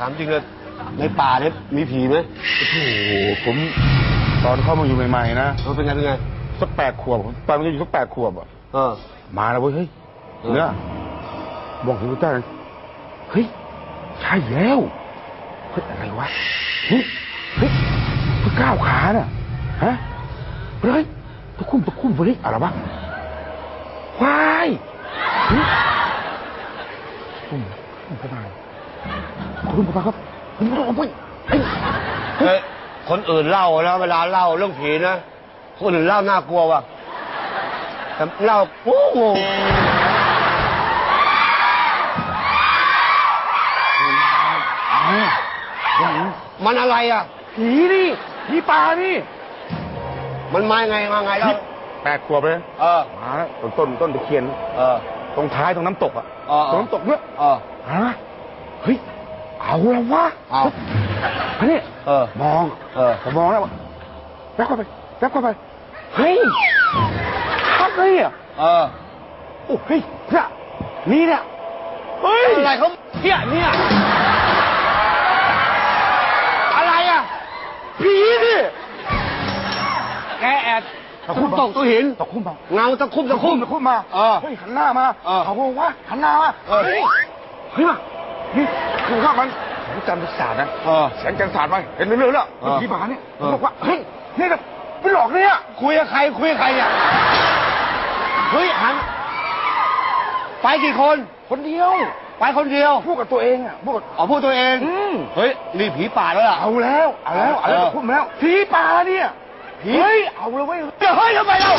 ถามจริงเลยในป่าเนี่ยมีผีไหมโอ้โหผมตอนเข้ามาอยู่ใหม่ๆนะเออเป็นไงเป็นไงสักแปดขวบผมตอนมันจะอยู่สักแปดขวบอะเออ มาแล้วเว้ยเฮ้ยเออ เนี่ยบอกถึงต้าเฮ้ยใช่แล้วเฮ้ยอะไรวะเฮ้ยเฮ้ยเพิ่งก้าวขาน่ะฮะเฮ้ยตะคุ่มตะคุ่มเฮ้ยอะไรวะควายเฮ้ยคุ่มคุ่มเข้ามาคุ่มเข้ามาครับคุ่มเข้ามาเฮ้ยเฮ้ยเฮ้ยคนอื่นเล่าแล้วเวลาเล่าเรื่องผีนะ คนอื่นเล่าน่ากลัวว่ะแต่เล่าโอ้โหอ่าอย่างนี้มันอะไรอะ ผีนี่ผีป่านี่ มันมาไงมาไงเล่าแปดขวบเลยเออมาแล้วต้นต้นต้นตะเคียน เออ ตรงท้ายตรงน้ำตกอะอ๋อตรงน้ำตกเนี่ยเออฮะ เฮ้ย เอาแล้ววะเอาเฮ้ยนี่เออมอง เออ ผมมองแล้วแป๊บเข้าไปแป๊บเข้าไป เฮ้ยชัดเลยอะเออ โอ้เฮ้ยเนี่ยนี่เนี่ยเฮ้ยอะไรเขาเนี่ยเนี่ย อะไรอะ ผีนี่แกแอดคุมตกตัวหินตะคุ่มมาเงาตะคุ่มตะคุ่มตะคุ่มมาเออเฮ้ยหันหน้ามาเออเขาบอกว่าหันหน้ามาเออเฮ้ยเฮ้ยมานี่ คือข้ามันแสงจันทร์ศาสตร์นะเออแสงจันทร์ศาสตร์ไปเห็นเรื่อยๆแล้วเออผีบาเนี่ยเออบอกว่าเฮ้ยนี่แบบเป็นหลอกเนี่ยคุยกับใครคุยกับใครเนี่ยเฮ้ยหันไปกี่คน คนเดียวไปคนเดียวพูดกับตัวเองอะพูดกับอ๋อพูดตัวเองอืม เฮ้ยนี่ผีป่าแล้วล่ะ เอาแล้วเอาแล้วเอาแล้วเออตะคุ่มแล้วผีป่าเนี่ยผีเฮ้ยเอาแล้วเว้ย เดี๋ยวเฮ้ยทำไมเรา